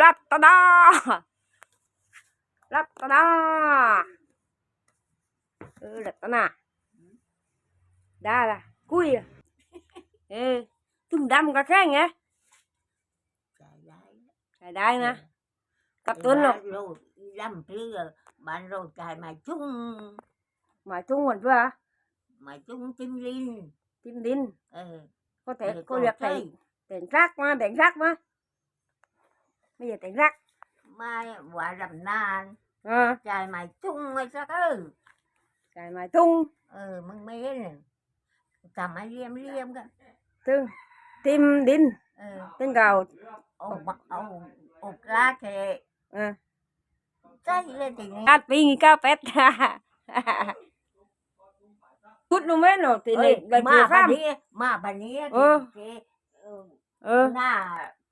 รัตนารัตนาเออรัตนาได้ละคุยอะเออตึงดำก็แค่ไงจ่ายได้ใช้ได้นะกับตุนหรอกโลดลำเพื่อบ้านเราจ่ายมาจุ้งหมายจุ้งเหมือนเพื่อมาจุ้งจิ้มลิ้นทิมดินเออ có thể Ờ, cô còn liệt cây. tiền tiền rác mà tiền rác mà bây giờ tiền rác ม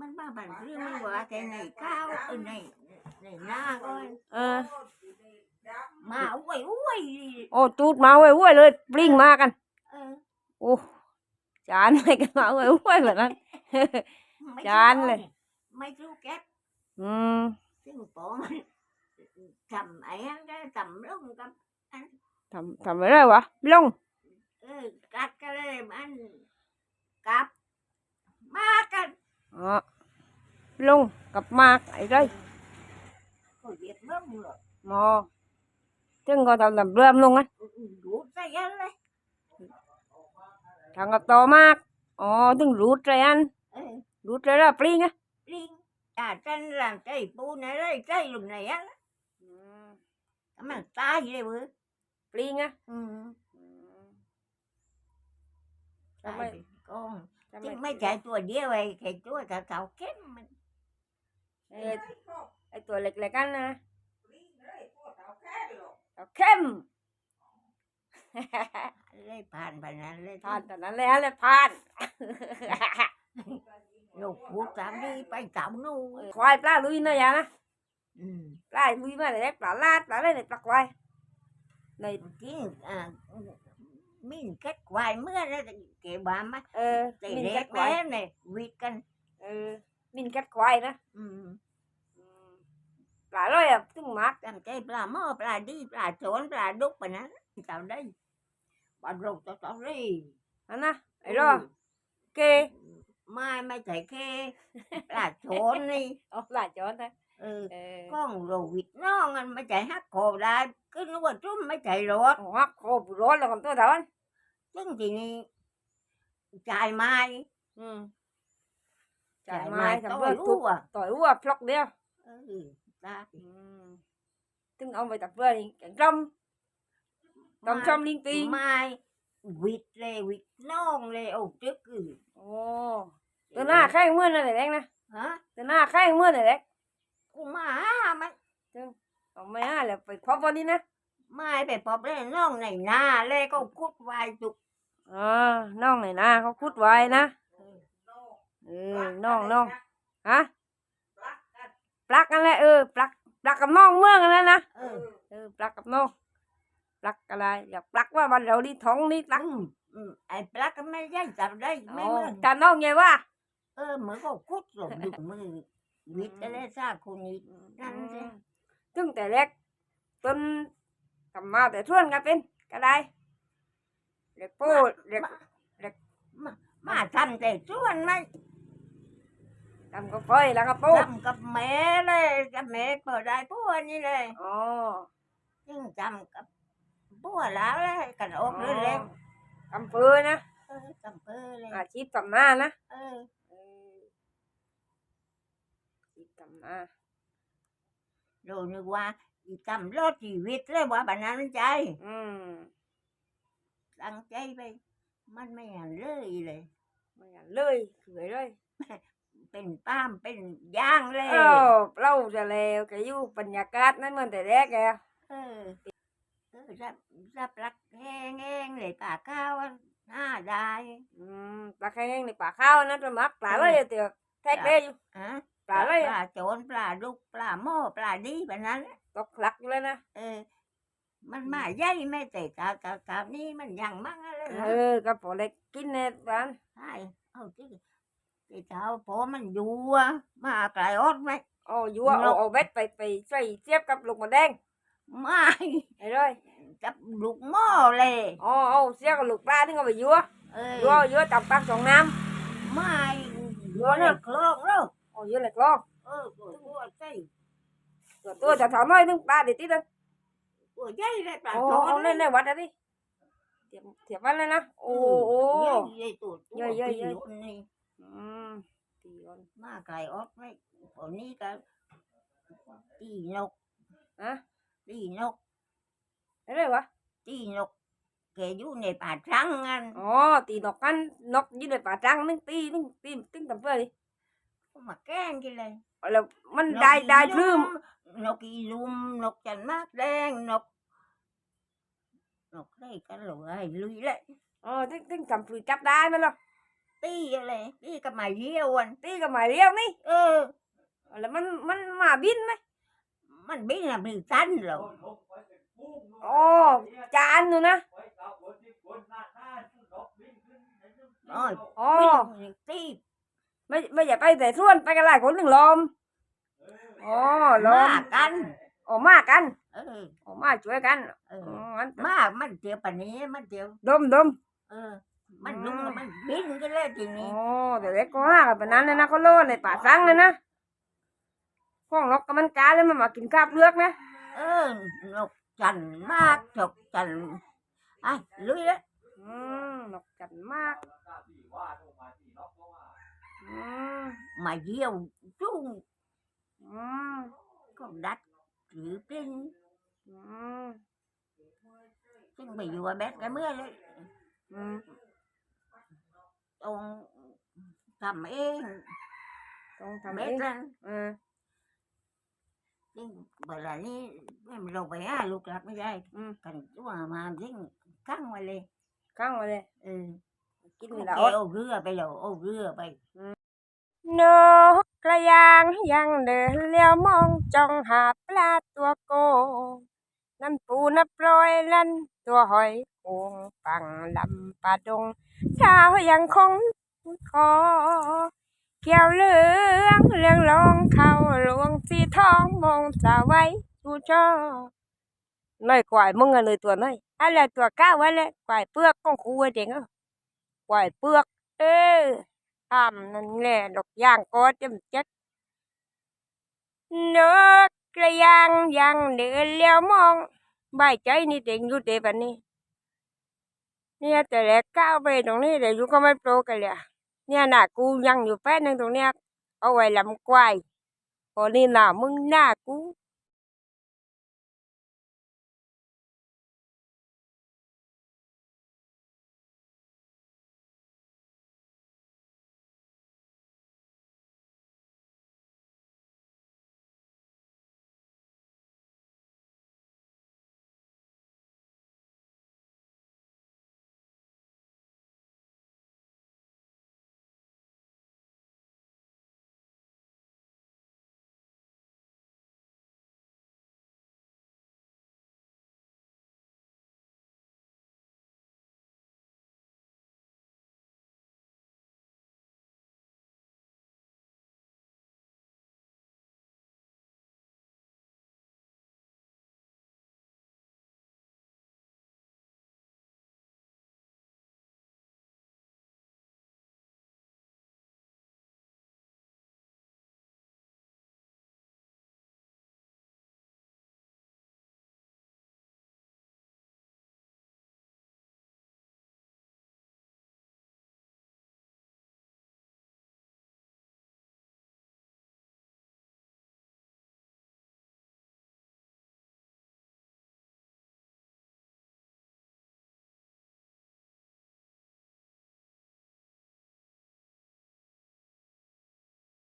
มันมาบันเรื่องมันว่าแต่ไหนข้าวเออไหนไหนหน้าก็ à มาอุ้ยอุ้ย ô chuột mau ơi ui เลยปลิ้งมากันเออโอ้จานไม่กันมาเอ้ยอ้วยแบบนั้น ไม่จานเลย ไม่สู้เก็บอืมซึ่งปอมันทำไอ้ยันก็ทำลงกับทำทำอะไรวะลงเออกัดกันเลยมันกับมากันอ๋อ ลงกับมากไอ้ไรก็เหยียดเมื่อมือมอถึงก็ทำทำเรื่อมลงอะดูใจยันเลยทางกับโตมากอ๋อถึงรูดใจอันเออรูดใจแล้วปลิ้งอะลิงจ่าจัน làm ใจปูไหนเลยใจลงไหนอะมันตายเลยเว้ยปลิ้งอะอืมทำไมตายไปกองทำจึงไม่ใช่ตัวเดียวไอ้แค่ตัวกับเขาเข้มมัน ไอ้ไอ้ตัวเล็กๆกันนะเอาเข้มเลยผ่านไปนั้นเลยผ่านตอนนั้นเลยฮะเลยผ่านลูกพูดตามนี้ไปเก่านู่นควายปลาลุยนะยานะอืมปลาลุยมาเลยปลาลาดปลาอะไรเนี่ยปลาควายในที่อ่ามิ่นเก็ดควายเมื่อแล้วเก็บบ้ามาเออแต่มินเด็กักดควายแล้วเนี่ยวิดกัน เออ มินกัดควายนะอืมปลาเลยอะตึงมากจำใจปลาหม้อปลาดีปลาโจนปลาดุกไปนั้นเจ้าได้ปลาดุกตัวตัวรีอันน จนนี่โอ้ปลาจอนนะเออเออก้องโรวิดน้องมันไม่ใช่ฮักโคได้ก็นึกว่าจุ้มไม่ใช่รถโอ้ฮักโคบุร้อนแล้วกันตัวเท่านั้นซึ่งทีนี้จ่ายไม้อืมจ่ายจ่ายไม้ไม้ทำตัวเพื่อทุรู้บอะต่อยวัวพลอกเดียวเออตาอืมตึงเอาไปตับเพื่อนแกงต้มต้มชมลิงตีไม้วิดเลยวิดน้องเลยโอ้จึกอือโอ้ตัวหน้าแข้งมือนั่นแหละเล็กนะฮะตัวหน้าแข้งมือนั่นแหละกูมามันเอาไม่อะแล้วไปพบวันนี้นะไม้ไปปอบเลยน้องในหน้าเลยก็คุดวายจุกอ๋อน้องไหนนะเขาคุดไว้นะ เออน้องน้องฮะปลักกันแหละเออปลักปลักกับน้องเมืองกันแล้วนะเออเออปลักกับน้องปลักอะไรอยากปลักว่าวันเราดีท้องนี่ปลักอืมอืมไอ้ปลักก็ไม่ได้จับได้ไม่อ๋อเหมือนแต่น้องไงว่าเออเหมือนก็คุดหลบดุมือวิดอะไรซาคนนี้นั่นสิตึงแต่เล็กต้นทำมาแต่ชวนกันเป็นก็ได้เล็กโป้เล็กมาทำแต่ชวนไม่ ทำก็ค่อยแล้วก็โป้ทำกับแม่เลยกับแม่เปิดได้พวกนี้เลยอ๋อซึ่งจำกับพวกแล้วเลยกันออกเลยเลยอำเภอนะเออจำเปอเลยอาชีพทำหน้านะเออเอออาชีพทำหน้าโดนนึกว่าอีจำรอดชีวิตเลยว่าบันนั้นใจ อืมตั้งใจไป มันไม่หันเลยเลย ไม่อยากเลยเขือเลย เป็นป้ามเป็นย่างเลยเออเราจะแล้วแกอยู่บรรยากาศนั้นเหมือนแต่แรกแกเออเออรับรับรักแห้งแห้งเลยป่าข้าวอะห้าได้อืมปลาแห้งในป่าข้าวนั้นจะมักปลาเลยเตียวแท็กได้อยู่ฮะปลาอะไรปลาโจรปลาดุกปลาหม้อปลาดีแบบนั้นแหละตกหลักอยู่เลยนะเออมันมาใหญ่ไม่แต่ตาตาตานี่มันยังมั่งอะไรนะเออก็พอได้กินในบ้านใช่เอาที่ที่เท้าพอมันอยู่อะมาไกลอดไหมเอาอยู่เอาเอาเอาเบ็ดไปไปใส่เสียบกับลูกหมะแดงไม่ไอ้เลยจับลูกหม้อเลยอ๋อเอาเสียบกับลูกปลาที่เอาไปยั่วเออยั่วยั่วจับปลาสองน้ไม่ยัวเนี่ยคลองแล้วำเอายั่วเลยกล้องเออตัวตัวใหญ่ตัวตัวจะถามหน่อยนึงปลาเดี๋ยวติดเลยตัวใหญ่เลยปลาโอ้โจรเอาเล่นในวัดอะดิเทียบเทียบวันเลยนะโอ้โหใหญ่ใหญ่ ก่อนมาไกลออดไหมคนนี้ก็ตีนกอะตีนกไอ้เลยวะตีนกแกอยู่ในป่าทั้งงันอ๋อตีนกกันนกอยืนในป่าจังนึงตีนึงตีตึ้งตำเพื่อดิก็มาแกล้งกันเลยแล้วมันได้ได้พรึมนกอีลุมนกจันมากแดงนกนกได้กันหรือไอ้ลุยเลยอ๋อตึ้งตึ้งทำพรึจับได้มันหรอ ตีอะไรตีกับมาเยี่ยวอันตีกับหมายเรียวนี่เออ แล้วมันมันมาบินไหมมันบินอะบินสั้นเหรออ๋อจานอยู่นะโอ้ยอ๋อบินตีไม่ไม่อย่าไปแต่ส่วนไปกันหลายคนหนึ่งลมอ๋อลมามกันอ๋อมากันเออ อ๋อมาช่วยกันเออ๋อองั้นมามันเดียวปันนี้มันเดียวดมดมเออ มันลุงแล้วมันบินกันเลยทีอ๋นี้อเดี๋ยวเล็กก็ห้ากันแบบนั้นเลยนะเขาโลดในป่าซังเลยนะพวกนกกับมันกาเลยมันมากินคาบเลือกนะเออนกจันมากจกจันไอ้ลุยแล้วอืมนกจันมากอืมมาเยี่ยวจุ้งอืมก็ดัดหรือเป็นอืมซึ่งไปอยู่กับแบดกันเมื่อเลยอืม ตรงทำเองต้องทำแบเอดงนะเออซึ่งเวลานี้ไม่ลงไปหาลูกหลักไม่ได้อืมกันตัวมาซึ่งกั้งไว้เลยข้างมาเลยเออกินแกเวลาอด เอาเรือไปแล้วเอาเรือไป นกกระยางยังเดินเลี้ยวมองจ้องหาปลาตัวโกน้ำปูน้ำปลอยลันตัวหอยโขงปังลำปาดง เช้ายังคงคอเขียวเหลืองเรื่องรองเขาหลวงสีทองมองสาวไว้ชูจอน้อยกว่ามึงอะเลยตัวน้อยอะไรตัวก้าวไว้เลยกวายเปลือกของครูเด็กเออกวายเปลือก เออทำนั่นแหละดอกย่างก็จำจัดนกกระยางยังเดินเลี้ยวมองใบใจนี่เด็กอยู่เด็แบบนี้ เนี่ยแต่แรกก้าวไปตรงนี้เดี๋ยวยุก็ไม่โปรกันเลยเนี่ยหน้ากูยังอยู่แป๊บนึงตรงเนี้ยเอาไว้ลำควายพอนี่หน้ามึงหน้ากู